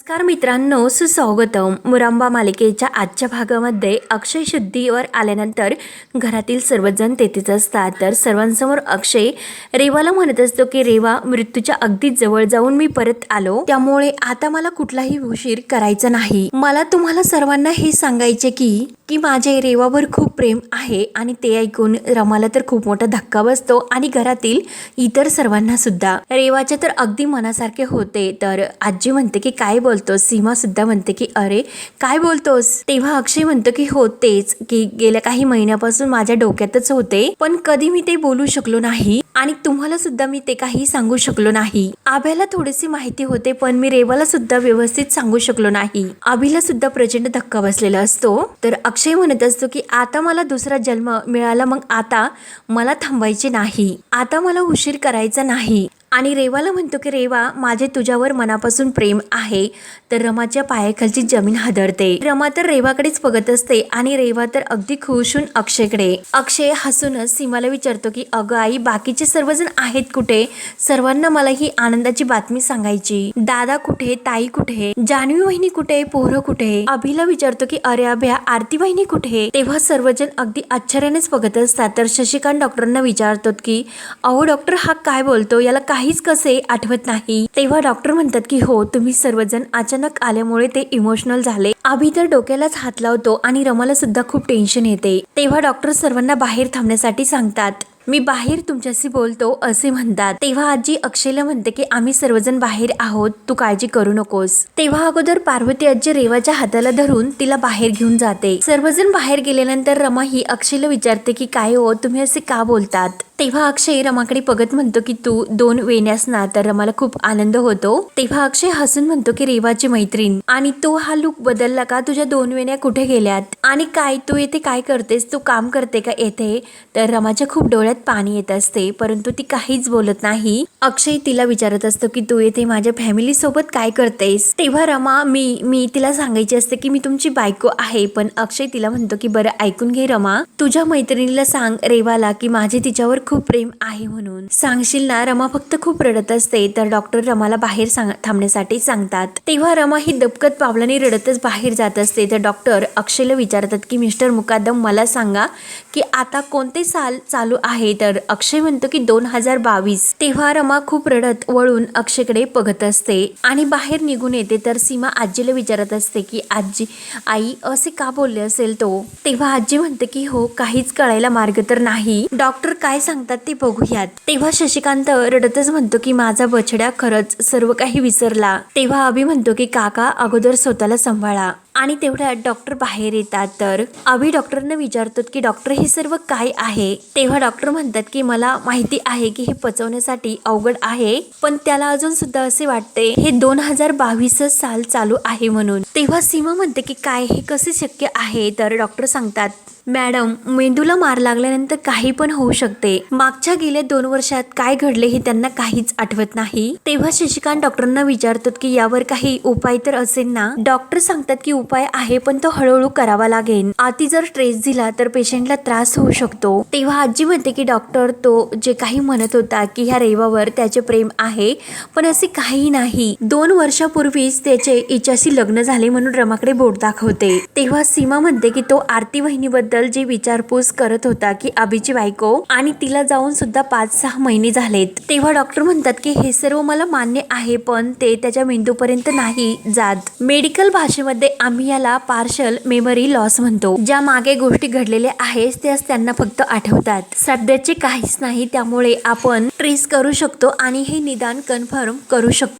नमस्कार मित्रांनो सुस्वागतम. मुरांबा मालिकेच्या आजच्या भागामध्ये अक्षय शुद्धीवर आल्यानंतर घरातील सर्वजण तेथेच असतात. तर सर्वांसमोर अक्षय रेवाला म्हणत असतो की रेवा मृत्यूच्या अगदी जवळ जाऊन मी परत आलो. त्यामुळे आता मला कुठलाही उशीर करायचा नाही. मला तुम्हाला सर्वांना हे सांगायचे की की माझे रेवावर खूप प्रेम आहे आणि ते ऐकून रमाला तर खूप मोठा धक्का बसतो आणि घरातील इतर सर्वांना सुद्धा. रेवाच्या तर अगदी मनासारखे होते. तर आजी म्हणते की काय बोलतोस? सीमा सुद्धा म्हणते की अरे काय बोलतोस? तेव्हा अक्षय म्हणतो की होतेच की गेल्या काही महिन्यापासून माझ्या डोक्यातच होते पण कधी मी ते बोलू शकलो नाही आणि तुम्हाला सुद्धा मी ते काही सांगू शकलो नाही. आभ्याला थोडीशी माहिती होते पण मी रेवाला सुद्धा व्यवस्थित सांगू शकलो नाही. आभीला सुद्धा प्रचंड धक्का बसलेला असतो. तर अक्षय म्हणत असतो की आता मला दुसरा जन्म मिळाला मग आता मला थांबायचे नाही. आता मला उशीर करायचा नाही. आणि रेवाला म्हणतो की रेवा माझे तुझ्यावर मनापासून प्रेम आहे तर रमाच्या पायाखालची जमीन हादरते. रमा तर रेवाकडेच बघत असते आणि रेवा तर अगदी खुश होऊन अक्षयकडे. अक्षय हसूनच सीमाला विचारतो की अगं आई बाकीचे सर्वजण आहेत कुठे? सर्वांना मला ही आनंदाची बातमी सांगायची. दादा कुठे? ताई कुठे? जान्हवी वहिनी कुठे? पोरं कुठे? अभिला विचारतो की अरे अभ्या आरती वहिनी कुठे? तेव्हा सर्वजण अगदी आश्चर्यानेच बघत असतात. तर शशिकांत डॉक्टरांना विचारतात की अहो डॉक्टर हा काय बोलतो? याला काय काहीच कसे आठवत नाही. तेव्हा डॉक्टर म्हणतात की हो तुम्ही सर्वजण अचानक आल्यामुळे ते इमोशनल झाले. आभी तर डोक्यालाच हात लावतो आणि रमाला सुद्धा खूप टेन्शन येते. तेव्हा डॉक्टर सर्वांना बाहेर थांबण्यासाठी सांगतात मी बाहेर तुमच्याशी बोलतो असे म्हणतात. तेव्हा आजी अक्षयला म्हणते की आम्ही सर्वजण बाहेर आहोत तू काळजी करू नकोस. तेव्हा अगोदर पार्वती आजी रेवाच्या हाताला धरून तिला बाहेर घेऊन जाते. सर्वजण बाहेर गेल्यानंतर रमा ही अक्षयला विचारते की काय हो तुम्ही असे का बोलतात? तेव्हा अक्षय रमाकडे बघत म्हणतो की तू दोन वेण्यास ना तर रमाला खूप आनंद होतो. तेव्हा अक्षय हसून म्हणतो की रेवाची मैत्रीण आणि तो हा लुक बदलला का? तुझ्या दोन वेण्या कुठे गेल्यात? आणि काय तू येथे काय करतेस? तू काम करते का येथे? तर रमाच्या खूप डोळ्यात पाणी येत असते परंतु ती काहीच बोलत नाही. अक्षय तिला विचारत असतो की तू येथे माझ्या फॅमिली सोबत काय करतेस? तेव्हा रमा मी मी तिला सांगायची असते की मी तुमची बायको आहे पण अक्षय तिला म्हणतो की बरं ऐकून घे रमा. तुझ्या मैत्रिणीला सांग रेवाला की माझे तिच्यावर खूप प्रेम आहे म्हणून. सांगशील ना रमा फक्त खूप रडत असते तर डॉक्टर रमाला बाहेर सांग थांबण्यासाठी सांगतात. तेव्हा रमा ही दबकत पावलाने रडतच बाहेर जात असते तर डॉक्टर अक्षयला विचारतात की मिस्टर मुकादम मला सांगा की आता कोणते साल चालू आहे? तर अक्षय म्हणतो की दोन हजार बावीस. तेव्हा रमा खूप रडत वळून अक्षयकडे बघत असते. आणि बाहेर निघून येते तर सीमा आजीला विचारत असते की आजी आई असे का बोलले असेल तो? तेव्हा आजी म्हणते की हो काहीच कळायला मार्ग तर नाही. डॉक्टर काय सांगतात ते बघूयात. तेव्हा शशिकांत रडतच म्हणतो की माझा बछड्या खरंच सर्व काही विसरला. तेव्हा अभि म्हणतो की काका अगोदर स्वतःला सांभाळा. आणि तेवढ्यात डॉक्टर बाहेर येतात. तर अभि डॉक्टरना विचारतो की डॉक्टर हे सर्व काय आहे? तेव्हा डॉक्टर म्हणतात की मला माहिती आहे की हे पचवण्यासाठी अवघड आहे पण त्याला अजून सुद्धा असे वाटते हे दोन हजार बावीस साल चालू आहे म्हणून. तेव्हा सीमा म्हणते की काय हे कसे शक्य आहे? तर डॉक्टर सांगतात मॅडम मेंदूला मार लागल्यानंतर काही पण होऊ शकते. मागच्या गेल्या दोन वर्षात काय घडले हे त्यांना काहीच आठवत नाही. तेव्हा शशिकांत डॉक्टरांना विचारतात की यावर काही उपाय तर असेल ना? डॉक्टर सांगतात की उपाय आहे पण तो हळूहळू करावा लागेल. आती जर स्ट्रेस दिला तर पेशंटला त्रास होऊ शकतो. तेव्हा आजी म्हणते की डॉक्टर तो जे काही म्हणत होता की ह्या रेवावर त्याचे प्रेम आहे पण असे काही नाही. दोन वर्षापूर्वीच त्याचे इच्याशी लग्न झाले म्हणून रमाकडे बोट दाखवते. तेव्हा सीमा म्हणते की तो आरती वहिनीबद्दल जी विचारपूस करत होता की आबीची बायको आणि तिला जाऊन सुद्धा पाच सहा महिने झालेत. तेव्हा डॉक्टर म्हणतात की हे सर्व मला मान्य आहे पण ते त्याच्या मेंदूपर्यंत नाही जात. मेडिकल भाषेमध्ये आम्ही याला पार्शल मेमरी लॉस म्हणतो. ज्या मागे गोष्टी घडलेल्या आहेत त्याच त्यांना फक्त आठवतात. सध्याचे काहीच नाही त्यामुळे आपण ट्रेस करू शकतो आणि हे निदान कन्फर्म करू शकतो.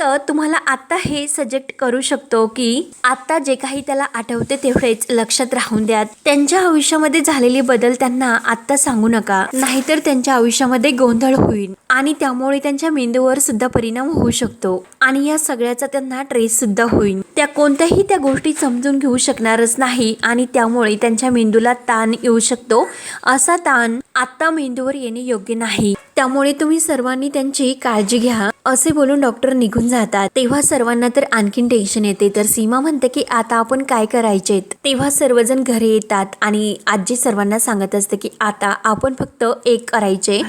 तर तुम्हाला आत्ता हे सजेक्ट करू शकतो की आत्ता जे काही त्याला आठवते तेवढेच लक्षात राहून द्या. त्यांच्या आयुष्यामध्ये झालेले बदल त्यांना आत्ता सांगू नका. नाहीतर त्यांच्या आयुष्यामध्ये गोंधळ होईल आणि त्यामुळे त्यांच्या मेंदूवर सुद्धा परिणाम होऊ शकतो आणि या सगळ्याचा त्यांना ट्रेस सुद्धा होईल. त्या कोणत्याही त्या गोष्टी समजून घेऊ शकणारच नाही आणि त्यामुळे त्यांच्या मेंदूला ताण येऊ शकतो. असा ताण आत्ता मेंदूवर येणे योग्य नाही. त्यामुळे तुम्ही सर्वांनी त्यांची काळजी घ्या. असे बोलून डॉक्टर निघून जातात. तेव्हा सर्वांना तर आणखीन टेन्शन येते. तर सीमा म्हणते की आता आपण काय करायचे तेव्हा सर्वजण घरी येतात आणि आजी सर्वांना सांगत असते की आता आपण फक्त एक करायचे.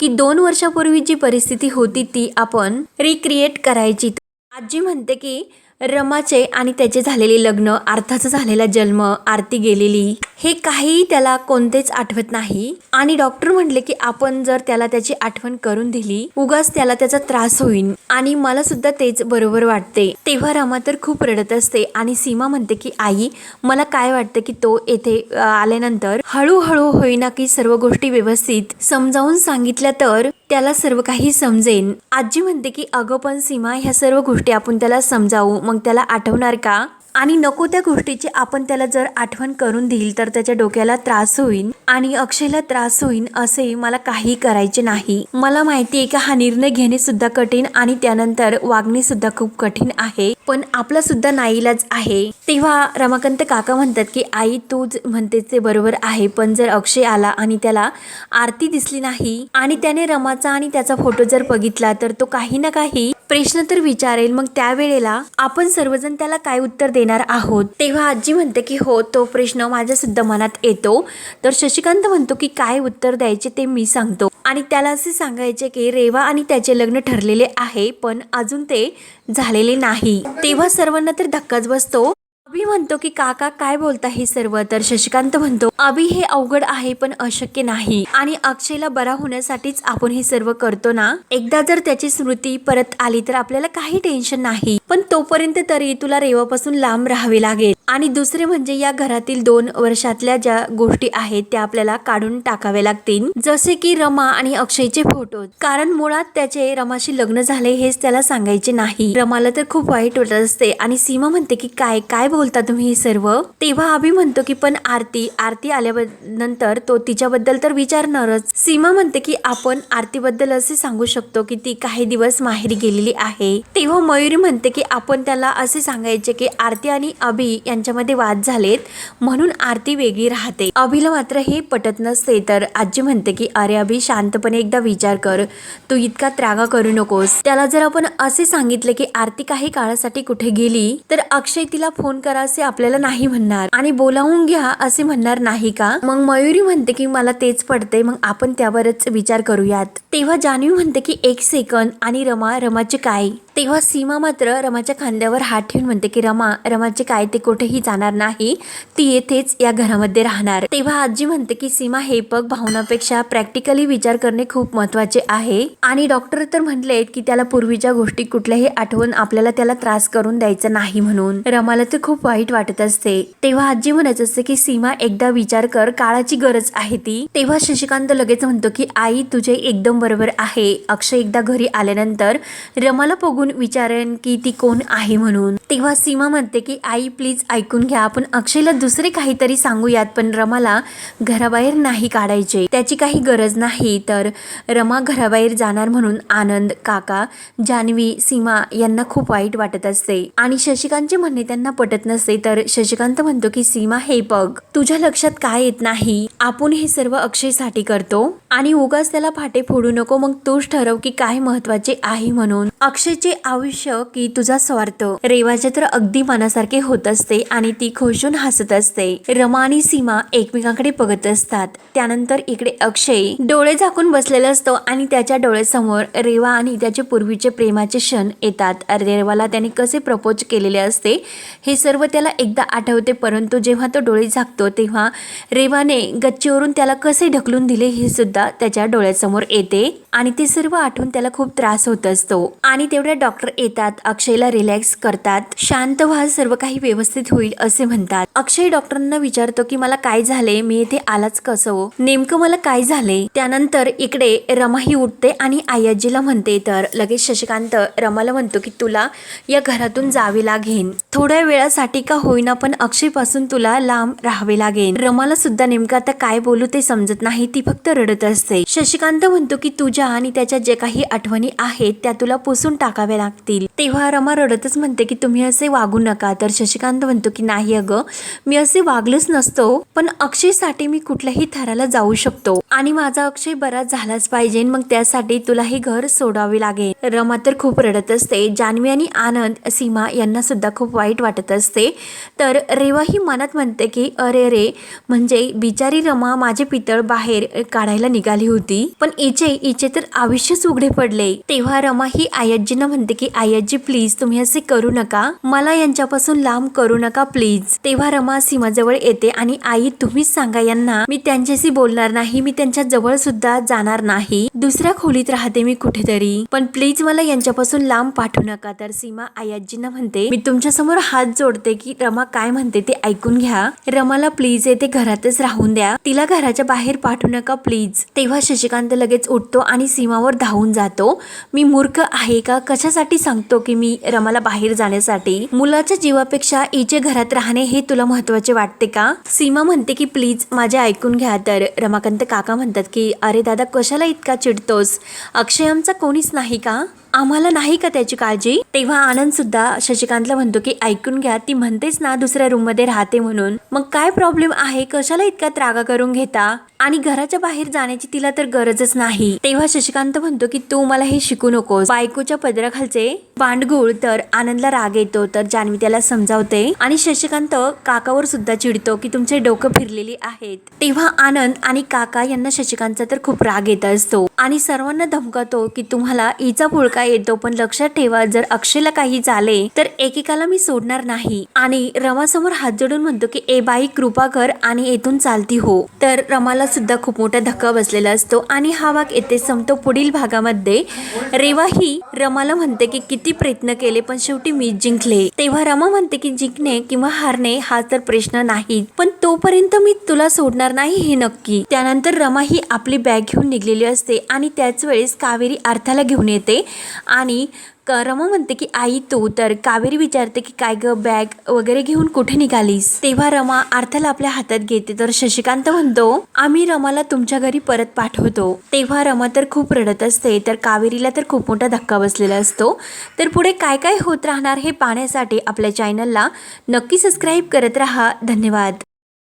की दोन वर्षापूर्वी जी परिस्थिती होती ती आपण रिक्रिएट करायची. आजी म्हणते की रमाचे आणि त्याचे झालेले लग्न अर्थाचा झालेला जन्म आरती गेलेली हे काही त्याला कोणतेच आठवत नाही. आणि डॉक्टर म्हटले की आपण जर त्याला त्याची आठवण करून दिली उगाच त्याला त्याचा त्रास होईल आणि मला सुद्धा तेच बरोबर वाटते. तेव्हा रमा तर खूप रडत असते आणि सीमा म्हणते की आई मला काय वाटतं की तो येथे आल्यानंतर हळूहळू होईना की सर्व गोष्टी व्यवस्थित समजावून सांगितल्या तर त्याला सर्व काही समजेन. आजी म्हणते की अगं पण सीमा ह्या सर्व गोष्टी आपण त्याला समजावू. मग त्याला आठवणार का? आणि नको त्या गोष्टीची आपण त्याला जर आठवण करून देईल तर त्याच्या डोक्याला त्रास होईल. आणि अक्षयला त्रास होईल असे मला काही करायचे नाही. मला माहिती आहे की हा निर्णय घेणे सुद्धा कठीण आणि त्यानंतर वागणे सुद्धा खूप कठीण आहे. पण आपला सुद्धा नाईलाज आहे. तेव्हा रमाकांत काका म्हणतात की आई तू ज- म्हणते ते बरोबर आहे पण जर अक्षय आला आणि त्याला आरती दिसली नाही आणि त्याने रमाचा आणि त्याचा फोटो जर बघितला तर तो काही ना काही प्रश्न तर विचारेल. मग त्यावेळेला आपण सर्वजण त्याला काय उत्तर देणार आहोत? तेव्हा आजी म्हणते की हो तो प्रश्न माझ्या सुद्धा मनात येतो. तर शशिकांत म्हणतो की काय उत्तर द्यायचे ते मी सांगतो. आणि त्याला असे सांगायचे की रेवा आणि त्याचे लग्न ठरलेले आहे पण अजून ते झालेले नाही. तेव्हा सर्वांना तर धक्काच बसतो. अभि म्हणतो की काका काय बोलता हे सर्व? तर शशिकांत म्हणतो अभि हे अवघड आहे पण अशक्य नाही. आणि अक्षयला बरा होण्यासाठीच आपण हे सर्व करतो ना? एकदा जर त्याची स्मृती परत आली तर आपल्याला काही टेन्शन नाही. पण तोपर्यंत तरी तुला रेवापासून लांब राहावे लागेल. आणि दुसरे म्हणजे या घरातील दोन वर्षातल्या ज्या गोष्टी आहेत त्या आपल्याला काढून टाकाव्या लागतील. जसे की रमा आणि अक्षयचे फोटो कारण मुळात त्याचे रमाशी लग्न झाले हेच त्याला सांगायचे नाही. रमाला तर खूप वाईट वाटत असते. आणि सीमा म्हणते की काय काय बोलता तुम्ही हे सर्व? तेव्हा अभि म्हणतो की पण आरती आरती आल्यानंतर तो तिच्याबद्दल तर विचारणारच. सीमा म्हणते की आपण आरतीबद्दल असे सांगू शकतो की ती काही दिवस माहेरी गेलेली आहे. तेव्हा मयुरी म्हणते की की आपण त्याला असे सांगायचे की आरती आणि अभि यांच्यामध्ये वाद झालेत म्हणून आरती वेगळी राहते. अभिला मात्र हे पटत नसते तर आजी म्हणते की अरे अभि शांतपणे एकदा विचार कर. तू इतका त्रागा करू नकोस. त्याला जर आपण असे सांगितले की आरती काही काळासाठी कुठे गेली तर अक्षय तिला फोन करा असे आपल्याला नाही म्हणणार. आणि बोलावून घ्या असे म्हणणार नाही का? मग मयुरी म्हणते की मला तेच पडते मग आपण त्यावरच विचार करूयात. तेव्हा जान्हवी म्हणते की एक सेकंद आणि रमा रमाचे काय? तेव्हा सीमा मात्र रमाच्या खांद्यावर हात ठेवून म्हणते की रमा रमाचे काय ते कुठेही जाणार नाही. ती येथेच या घरामध्ये राहणार. तेव्हा आजी म्हणते की सीमा हे बघ भावनापेक्षा प्रॅक्टिकली विचार करणे खूप महत्त्वाचे आहे. आणि डॉक्टर तर म्हटलेत की त्याला पूर्वीच्या गोष्टी कुठल्याही आठवून आपल्याला त्याला त्रास करून द्यायचा नाही म्हणून. रमाला तर खूप वाईट वाटत असते. तेव्हा आजी म्हणत असते की सीमा एकदा विचार कर काळाची गरज आहे ती. तेव्हा शशिकांत लगेच म्हणतो की आई तुझे एकदम बरोबर आहे. अक्षय एकदा घरी आल्यानंतर रमाला बघून विचारेन की ती कोण आहे म्हणून. तेव्हा सीमा म्हणते की आई प्लीज ऐकून घ्या. आपण अक्षयला दुसरे काहीतरी सांगूयात पण रमाला घराबाहेर नाही काढायचे. त्याची काही गरज नाही. तर रमा घराबाहेर जाणार म्हणून आनंद काका जान्हवी सीमा यांना खूप वाईट वाटत असते. आणि शशिकांतचे म्हणणे त्यांना पटत नसते. तर शशिकांत म्हणतो की सीमा हे बघ. तुझ्या लक्षात काय येत नाही? आपण हे सर्व अक्षयसाठी करतो. आणि उगाच त्याला फाटे फोडू नको. मग तूच ठरव की काय महत्त्वाचे आहे म्हणून. अक्षयचे आयुष्य की तुझा स्वार्थ. रेवाच्या तर अगदी मनासारखे होत असते आणि ती खुशून हसत असते. रमा आणि सीमा एकमेकांकडे बघत असतात. त्यानंतर इकडे अक्षय डोळे झाकून बसलेला असतो आणि त्याच्या डोळ्यासमोर रेवा आणि त्याचे पूर्वीचे प्रेमाचे क्षण येतात. रेवाला त्याने कसे प्रपोज केलेले असते हे सर्व त्याला एकदा आठवते. परंतु जेव्हा तो डोळे झाकतो तेव्हा रेवाने गच्चीवरून त्याला कसे ढकलून दिले हे सुद्धा त्याच्या डोळ्यासमोर येते आणि ते सर्व आठवून त्याला खूप त्रास होत असतो. आणि तेवढ्या डॉक्टर येतात अक्षयला रिलॅक्स करतात. शांत व्हा सर्व काही व्यवस्थित होईल असे म्हणतात. अक्षय डॉक्टरांना विचारतो की मला काय झाले? मी इथे आलाच कसं हो? नेमकं मला काय झाले? त्यानंतर इकडे रमाही उठते आणि आयाजीला म्हणते तर लगेच शशिकांत रमाला म्हणतो की तुला या घरातून जावे लागेन थोड्या वेळासाठी का होईना पण अक्षयपासून तुला लांब राहावे लागेल रमाला सुद्धा नेमकं आता काय बोलू ते समजत नाही ती फक्त रडत असते. शशिकांत म्हणतो की तुझ्या आणि त्याच्या जे काही आठवणी आहेत त्या तुला पुसून टाकाव्या लागतील तेव्हा रमा रडतच म्हणते की तुम्ही असे वागू नका. तर शशिकांत म्हणतो की नाही अगं मी असे वागलोच नसतो पण अक्षयसाठी मी कुठल्याही थराला जाऊ शकतो आणि माझा अक्षय बराच झालाच पाहिजे मग त्यासाठी तुला हे घर सोडावे लागेल. रमा तर खूप रडत असते. जान्हवी आणि आनंद सीमा यांना सुद्धा खूप वाईट वाटत असते. तर रेवा ही मनात म्हणते की अरे रे म्हणजे बिचारी रमा माझे पितळ बाहेर काढायला निघाली होती पण इचे इचे तर आयुष्यच उघडे पडले. तेव्हा रमा ही आयाजींना म्हणते की आयाजी प्लीज तुम्ही असे करू नका. मला यांच्यापासून लांब करू नका प्लीज तेव्हा रमा सीमाजवळ येते आणि आई तुम्हीच सांगा यांना मी त्यांच्याशी बोलणार नाही मी त्यांच्या जवळ सुद्धा जाणार नाही. दुसऱ्या खोलीत राहते मी कुठेतरी. पण प्लीज मला यांच्यापासून लांब पाठवू नका. तर सीमा आयाजींना म्हणते मी तुमच्यासमोर हात जोडते की रमा काय म्हणते ते ऐकून घ्या. रमाला प्लीज येते घरातच राहून द्या. तिला घराच्या बाहेर पाठवू नका प्लीज तेव्हा शशिकांत लगेच उठतो आणि सीमावर धावून जातो. मी मूर्ख आहे का? कशासाठी सांगतो की मी रमाला बाहेर जाण्यासाठी. मुलाच्या जीवापेक्षा हिचे घरात राहणे हे तुला महत्त्वाचे वाटते का? सीमा म्हणते की प्लीज माझे ऐकून घ्या. तर रमाकांत काका म्हणतात की अरे दादा कशाला इतका चिडतोस? अक्षय आमचा कोणीच नाही का? आम्हाला नाही का त्याची काळजी? तेव्हा आनंद सुद्धा शशिकांतला म्हणतो की ऐकून घ्या ती म्हणतेच ना दुसऱ्या रूममध्ये राहते म्हणून. मग काय प्रॉब्लेम आहे? कशाला इतका त्रागा करून घेता? आणि घराच्या बाहेर जाण्याची तिला तर गरजच नाही. तेव्हा शशिकांत म्हणतो की तू मला हे शिकू नकोस. बायकोच्या पदराखालचे बांडगुळ तर आनंदला राग येतो तर जान्हवी त्याला समजावते. आणि शशिकांत काकावर सुद्धा चिडतो की तुमचे डोकं फिरलेली आहेत. तेव्हा आनंद आणि काका यांना शशिकांतचा तर खूप राग येत असतो. आणि सर्वांना धमकावतो की तुम्हाला इचा पुळका येतो पण लक्षात ठेवा जर अक्षयला काही झाले तर एकेकाला मी सोडणार नाही. आणि रमासमोर हात जोडून म्हणतो की ए बाई कृपा कर आणि येथून चालती हो. तर रमाला सुद्धा खूप मोठा धक्का बसलेला असतो आणि हा भाग येथे संपतो पुढील भागामध्ये. रेवा ही रमाला म्हणते की किती प्रयत्न केले पण शेवटी मी जिंकले. तेव्हा रमा म्हणते की जिंकणे किंवा हारणे हा तर प्रश्न नाही पण तोपर्यंत मी तुला सोडणार नाही हे नक्की. त्यानंतर रमा ही आपली बॅग घेऊन निघलेली असते आणि त्याच वेळेस कावेरी अर्थाला घेऊन येते. आणि क- रमा म्हणते की आई तू तर कावेरी विचारते की काय गं बॅग वगैरे घेऊन कुठे निघालीस? तेव्हा रमा अर्थाला आपल्या हातात घेते. तर शशिकांत म्हणतो आम्ही रमाला तुमच्या घरी परत पाठवतो. तेव्हा रमा तर खूप रडत असते. तर कावेरीला तर खूप मोठा धक्का बसलेला असतो. तर पुढे काय काय होत राहणार हे पाहण्यासाठी आपल्या चॅनलला नक्की सबस्क्राईब करत राहा. धन्यवाद.